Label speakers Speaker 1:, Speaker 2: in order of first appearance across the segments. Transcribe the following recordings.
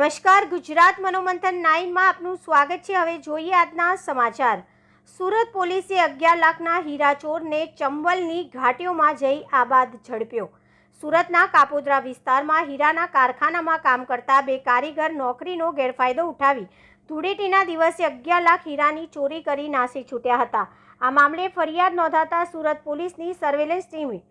Speaker 1: નમસ્કાર, ગુજરાત મનોમંથન નાઇનમાં આપનું સ્વાગત છે. હવે જોઈએ આજના સમાચાર. સુરત પોલીસે અગિયાર લાખના હીરાચોરને ચંબલની ઘાટીઓમાં જઈ આબાદ ઝડપ્યો. સુરતના કાપોદ્રા વિસ્તારમાં હીરાના કારખાનામાં કામ કરતા બે કારીગર નોકરીનો ગેરફાયદો ઉઠાવી ધૂળેટીના દિવસે અગિયાર લાખ હીરાની ચોરી કરી નાસી છૂટ્યા હતા. આ મામલે ફરિયાદ નોંધાતા સુરત પોલીસની સર્વેલન્સ ટીમે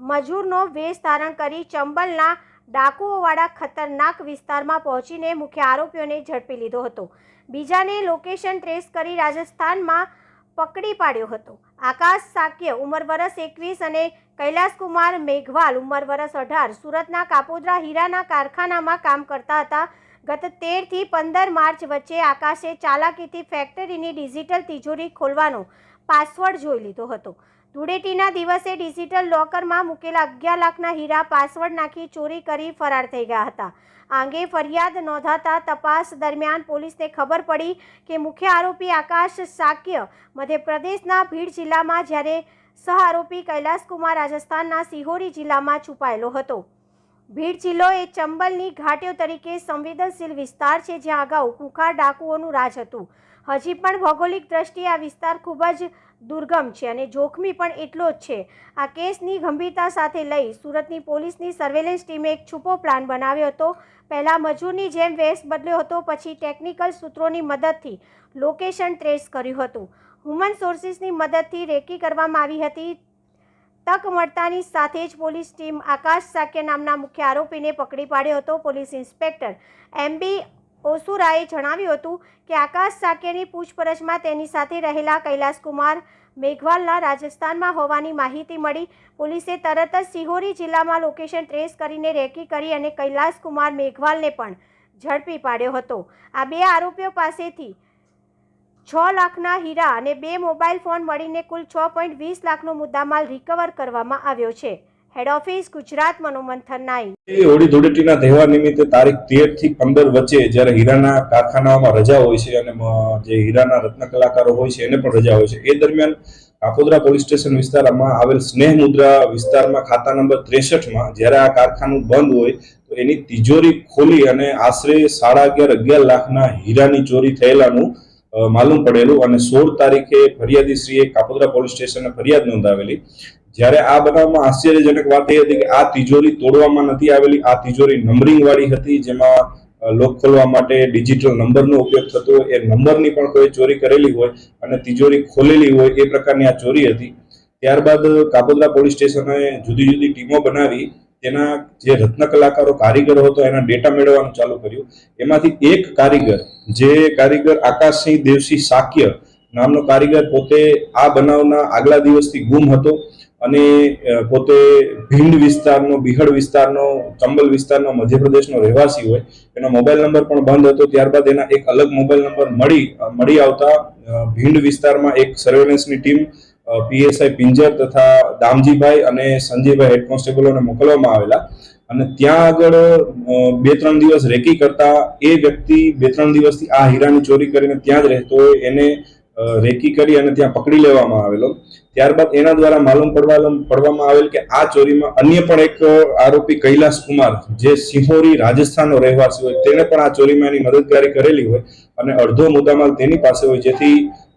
Speaker 1: મજૂરનો વેશ ધારણ કરી ચંબલના ડાકુઓવાળા ખતરનાક વિસ્તારમાં પહોંચીને મુખ્ય આરોપીઓને ઝડપી લીધો હતો. બીજાને લોકેશન ટ્રેસ કરી રાજસ્થાનમાં પકડી પાડ્યો હતો. આકાશ સાક્ય, ઉંમર વરસ એકવીસ અને કૈલાસકુમાર મેઘવાલ, ઉંમર વરસ અઢાર, સુરતના કાપોદ્રા હીરાના કારખાનામાં કામ કરતા હતા. ગત તેરથી પંદર માર્ચ વચ્ચે આકાશે ચાલાકીથી ફેક્ટરીની ડિજિટલ તિજોરી ખોલવાનો પાસવર્ડ જોઈ લીધો હતો. ધૂળેટીના દિવસે ડિજિટલ લોકરમાં મૂકેલા અગિયાર લાખના હીરા પાસવર્ડ નાખી ચોરી કરી ફરાર થઈ ગયા હતા. આ અંગે ફરિયાદ નોંધાતા તપાસ દરમિયાન પોલીસને ખબર પડી કે મુખ્ય આરોપી આકાશ સાક્ય મધ્યપ્રદેશના ભીડ જિલ્લામાં જ્યારે સહ આરોપી કૈલાસકુમાર રાજસ્થાનના સિહોરી જિલ્લામાં છુપાયેલો હતો. ભીડ જિલ્લો એ ચંબલની ઘાટીઓ તરીકે સંવેદનશીલ વિસ્તાર છે જ્યાં અગાઉ કુખાર ડાકુઓનું રાજ હતું. હજી પણ ભૌગોલિક દ્રષ્ટિએ આ વિસ્તાર ખૂબ જ દુર્ગમ છે અને જોખમી પણ એટલો જ છે. આ કેસની ગંભીરતા સાથે લઈ સુરતની પોલીસની સર્વેલન્સ ટીમે એક છુપો પ્લાન બનાવ્યો હતો. પહેલાં મજૂરની જેમ વેશ બદલ્યો હતો, પછી ટેકનિકલ સૂત્રોની મદદથી લોકેશન ટ્રેસ કર્યું હતું. હ્યુમન સોર્સિસની મદદથી રેકી કરવામાં આવી હતી. તક મળતાની સાથે જ પોલીસ ટીમ આકાશ સાક્ય નામના મુખ્ય આરોપીને પકડી પાડ્યો હતો. પોલીસ ઇન્સ્પેક્ટર એમ બી ઓસુરાએ જણાવ્યું હતું કે આકાશ સાકેની પૂછપરછમાં તેની સાથે રહેલા કૈલાસકુમાર મેઘવાલના રાજસ્થાનમાં હોવાની માહિતી મળી. પોલીસે તરત જ સિહોરી જિલ્લામાં લોકેશન ટ્રેસ કરીને રેકી કરી અને કૈલાસકુમાર મેઘવાલને પણ ઝડપી પાડ્યો હતો. આ બે આરોપીઓ પાસેથી છ લાખના હીરા અને બે મોબાઈલ ફોન મળીને કુલ છ પોઈન્ટ વીસ લાખનો મુદ્દામાલ રિકવર કરવામાં આવ્યો છે. હેડ ઓફિસ ગુજરાત મનોમંથન
Speaker 2: એ હોળી ધૂળેટીના તહેવાર નિમિત્તે તારીખ તેરથી પંદર વચ્ચે જ્યારે હીરાના કારખાનાઓમાં રજા હોય છે અને જે હીરાના રત્ન કલાકારો હોય છે એને પણ રજા હોય છે. એ દરમિયાન કાકોદરા પોલીસ સ્ટેશન વિસ્તારમાં આવેલ સ્નેહ મુદ્રા વિસ્તારમાં ખાતા નંબર ત્રેસઠમાં જ્યારે આ કારખાનું બંધ હોય, તો એની તિજોરી ખોલી અને આશરે સાડા અગિયાર અગિયાર લાખના હીરાની ચોરી થયેલાનું માલુમ પડેલું અને સોળ તારીખે ફરિયાદીશ્રીએ કાપોદરા પોલીસ સ્ટેશને ફરિયાદ નોંધાવેલી. જ્યારે આ બનાવમાં આશ્ચર્યજનક વાત એ હતી કે આ તિજોરી તોડવામાં નથી આવેલી, આ તિજોરી નંબરિંગ વાળી હતી, જેમાં લોક ખોલવા માટે ડિજિટલ નંબરનો ઉપયોગ થતો હોય, એ નંબરની પણ કોઈ ચોરી કરેલી હોય અને તિજોરી ખોલેલી હોય એ પ્રકારની આ ચોરી હતી. ત્યારબાદ કાપોદરા પોલીસ સ્ટેશને જુદી જુદી ટીમો બનાવી તેના જે રત્ન કલાકારો કારીગરો હતો, એના ડેટા મેળવવાનું ચાલુ કર્યું. એમાંથી એક કારીગર, જે કારીગર આકાશસિંહ દેવસિંહ સાક્ય નામનો કારીગર પોતે આ બનાવના આગલા દિવસથી ગુમ હતો અને પોતે ભીંડ વિસ્તારનો બિહડ વિસ્તારનો, ચંબલ વિસ્તારનો મધ્યપ્રદેશનો રહેવાસી હોય. એનો મોબાઈલ નંબર પણ બંધ હતો. ત્યારબાદ એના એક અલગ મોબાઈલ નંબર મળી મળી આવતા ભીંડ વિસ્તારમાં એક સર્વેલન્સની ટીમ પીએસઆઈ પિંજર તથા દામજીભાઈ અને સંજયભાઈ હેડ કોન્સ્ટેબલોને મોકલવામાં આવેલા. અને ત્યાં આગળ બે ત્રણ દિવસ રેકી કરતા એ વ્યક્તિ બે ત્રણ દિવસથી આ હીરાની ચોરી કરીને ત્યાં જ રહેતો હોય, એને રેકી કરી અને ત્યાં પકડી લેવામાં આવેલો. ત્યારબાદ એના દ્વારા માલુમ પડવા પડવામાં આવેલ કે આ ચોરીમાં અન્ય પણ એક આરોપી કૈલાસ કુમાર, જે સિંહોરી રાજસ્થાનનો રહેવાસી હોય, તેને પણ આ ચોરીમાં એની મદદગારી કરેલી હોય અને અડધો મુદ્દામાલ તેની પાસે હોય, જેથી